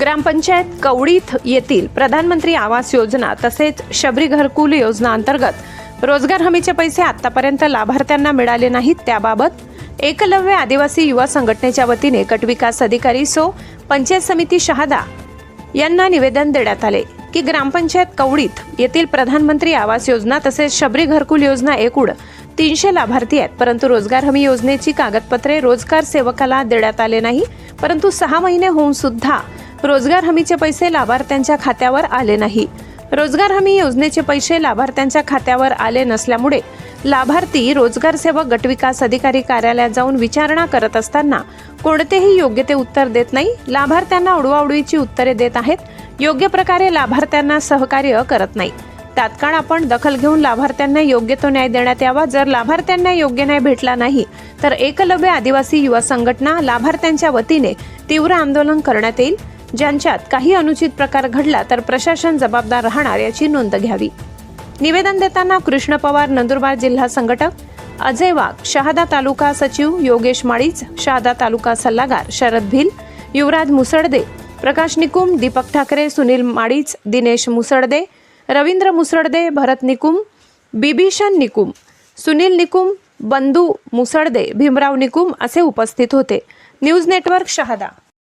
ग्रामपंचायत कवडीथ येथील प्रधानमंत्री आवास योजना तसेच शबरी घरकुल योजना अंतर्गत रोजगार हमीचे पैसे आतापर्यंत लाभार्थ्यांना मिळाले नाहीत त्याबाबत एकलव्य आदिवासी युवा संघटनेच्या वतीने गटविकास अधिकारी सो पंचायत समिती शहादा यांना निवेदन देण्यात आले की ग्रामपंचायत कवडीत येथील प्रधानमंत्री आवास योजना तसेच शबरी घरकुल योजना एकूण तीनशे लाभार्थी आहेत. परंतु रोजगार हमी योजनेची कागदपत्रे रोजगार सेवकाला देण्यात आले नाही. परंतु सहा महिने होऊन सुद्धा रोजगार हमीचे पैसे लाभार्थ्यांच्या खात्यावर आले नाही. रोजगार हमी योजनेचे पैसे लाभार्थ्यांच्या खात्यावर आले नसल्यामुळे लाभार्थी रोजगार सेवक गटविकास अधिकारी कार्यालयात जाऊन विचारणा करत असताना कोणतेही योग्य ते उत्तर देत नाही. लाभार्थ्यांना उडवाउडवीची उत्तरे देत आहेत. योग्य प्रकारे लाभार्थ्यांना सहकार्य करत नाही. तात्काळ आपण दखल घेऊन लाभार्थ्यांना योग्य तो न्याय देण्यात यावा. जर लाभार्थ्यांना योग्य न्याय भेटला नाही तर एकलव्य आदिवासी युवा संघटना लाभार्थ्यांच्या वतीने तीव्र आंदोलन करण्यात येईल. ज्यांच्यात काही अनुचित प्रकार घडला तर प्रशासन जबाबदार राहणार याची नोंद घ्यावी. निवेदन देताना कृष्ण पवार नंदुरबार जिल्हा संघटक अजय वाघ शहादा तालुका सचिव योगेश माळीच शहादा तालुका सल्लागार शरद भिल युवराज मुसळदे प्रकाश निकुम दीपक ठाकरे सुनील माळीच दिनेश मुसळदे रवींद्र मुसळदे भरत निकुम बिभीषण निकुम सुनील निकुम बंधू मुसळदे भीमराव निकुम असे उपस्थित होते. News network Shahada.